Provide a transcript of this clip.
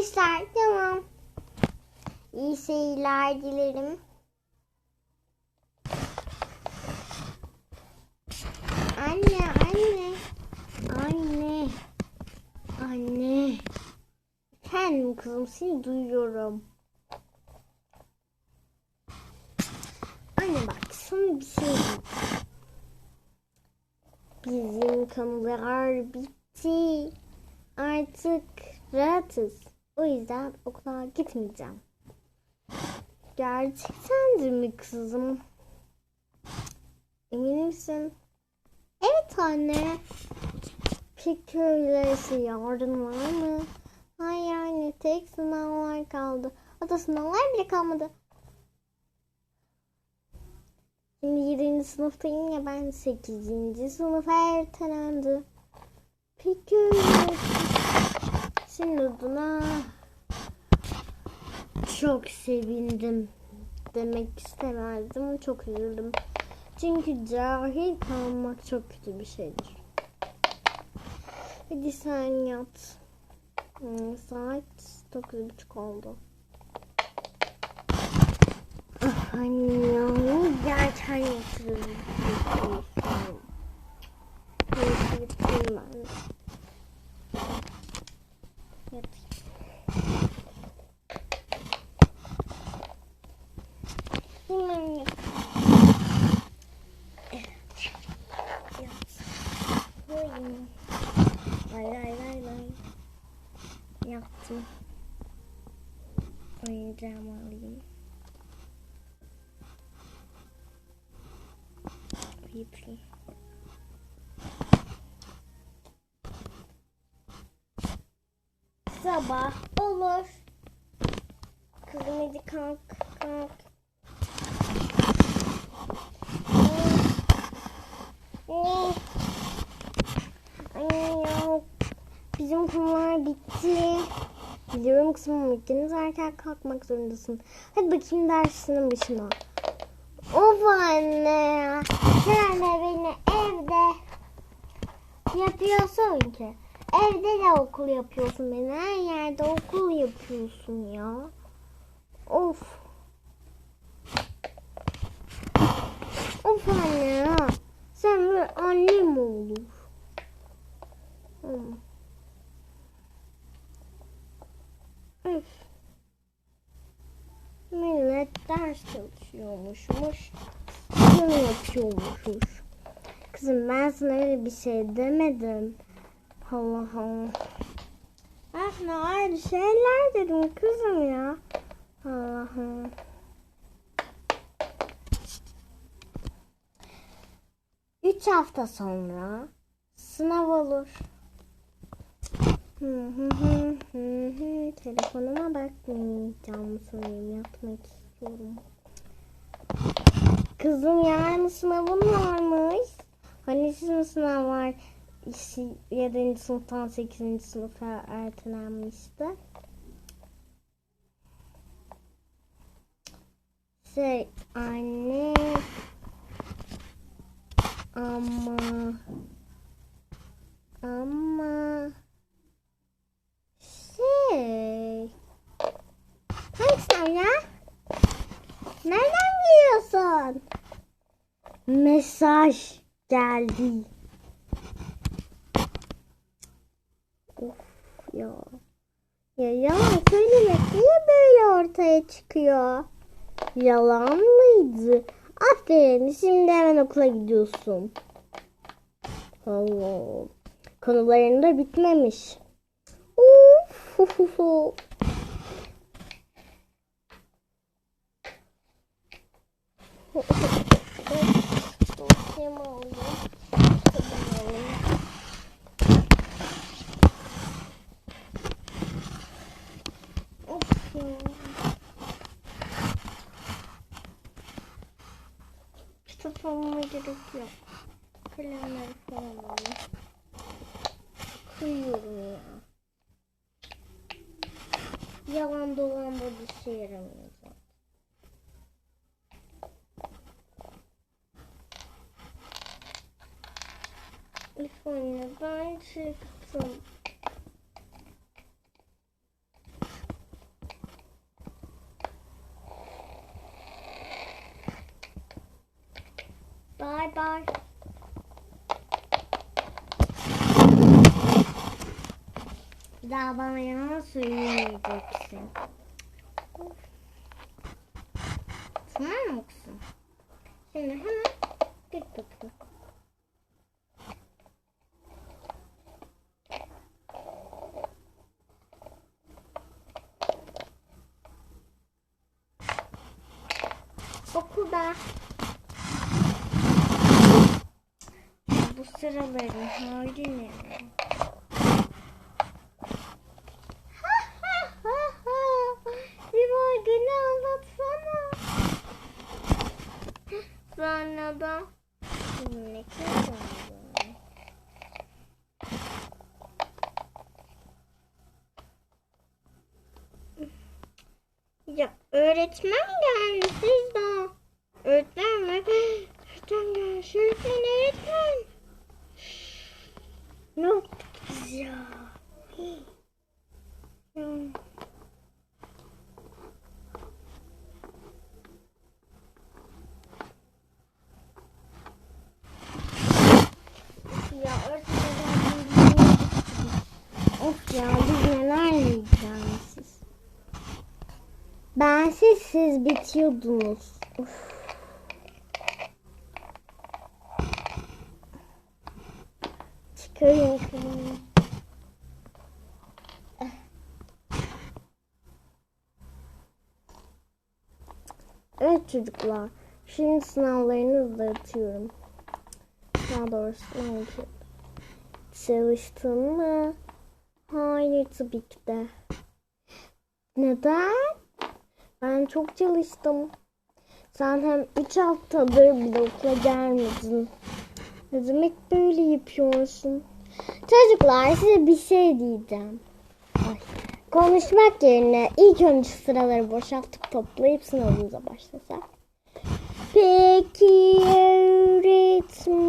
işler. Tamam. İyi seyirler dilerim. Anne, anne. Anne. Anne. Efendim kızım seni duyuyorum. Anne bak sana bir şey. Bizim konular bitti. Artık rahatız. O yüzden okula gitmeyeceğim. Gerçekten mi kızım? Emin misin? Evet anne. Peki öyleyse yarın var mı? Hayır anne tek sınavlar kaldı. Hatta sınavlar bile kalmadı. Şimdi 7. sınıftayım ya ben 8. sınıfa ertelendi. Peki öyleyse. Senin adına çok sevindim. Demek istemezdim. Çok üzüldüm. Çünkü cahil kalmak çok kötü bir şeydir. Hadi sen yat. Hmm, Saat dokuz buçuk oldu. Ah anne, gerçekten yatırım. Neyse yatayım ben. Yatayım. Hemen yat. Yat. Buyurun. Lay lay lay lay. Yattım. Oyuncağımı alayım. Uyutayım. Sabah olur. Kızım hadi kalk kalk. Ne? Anne ya bizim kumlar bitti. Biliyorum kızım ama ikiniz erken kalkmak zorundasın. Hadi bakayım dersinin başına. Of anne ya. Sen de beni evde yapıyorsun ki. Evde de okul yapıyorsun beni. Her yerde okul yapıyorsun ya. Of. Of anne ya. Sen böyle anne mi olur? Hmm. Üf. Millet ders çalışıyormuşmuş. Bunu yapıyormuşmuş. Kızım ben sana öyle bir şey demedim. Allah Allah. Ben sana aynı şeyler dedim kızım ya. Allah'ım. Üç hafta sonra sınav olur. Telefonuma bakmayacağım söyleyeyim. Yatmak istiyorum. Kızım yarın sınavın varmış. Hani sizin sınav var? 7. sınıftan 8. sınıfa ertelenmişti. Şey anne ama ama şey hangi sınav ya? Nereden biliyorsun? Mesaj geldi. Of ya. Ya yalan söylemek niye böyle ortaya çıkıyor? Yalan mıydı? Aferin şimdi hemen okula gidiyorsun. Allah. Konuların da bitmemiş. Hu, Dosyamı alayım. Kitabımı alayım. Of ya. Gerek yok. Kalemleri falan alayım. Kıyıyorum ya. Yalan dolan da bir şey Anne ben çıktım. Bye bye. Bir daha bana yalan söyleyemeyeceksin. Tamam mı kızım? Şimdi hemen git bakalım. Okulda bu sıraların hali ne? Bir günü anlatsana. Da ne kadar Ya öğretmen geldi siz daha. Öğretmen mi? Öğretmen geldi. Öğretmen öğretmen. Ne yaptık biz. Ya öğretmen Of ya biz neler yiyeceğiz siz. Bensiz siz bitiyordunuz. Of. Çıkarın şunu. Evet çocuklar. Şimdi sınavlarınızı dağıtıyorum. Daha doğrusu ne Çalıştın mı? Hayır tabii ki de. Neden? Ben çok çalıştım. Sen hem 3 haftadır bile okula gelmedin. Ne demek böyle yapıyorsun? Çocuklar size bir şey diyeceğim. Ay. Konuşmak yerine ilk önce sıraları boşaltıp toplayıp sınavımıza başlasak. Peki öğretmenim.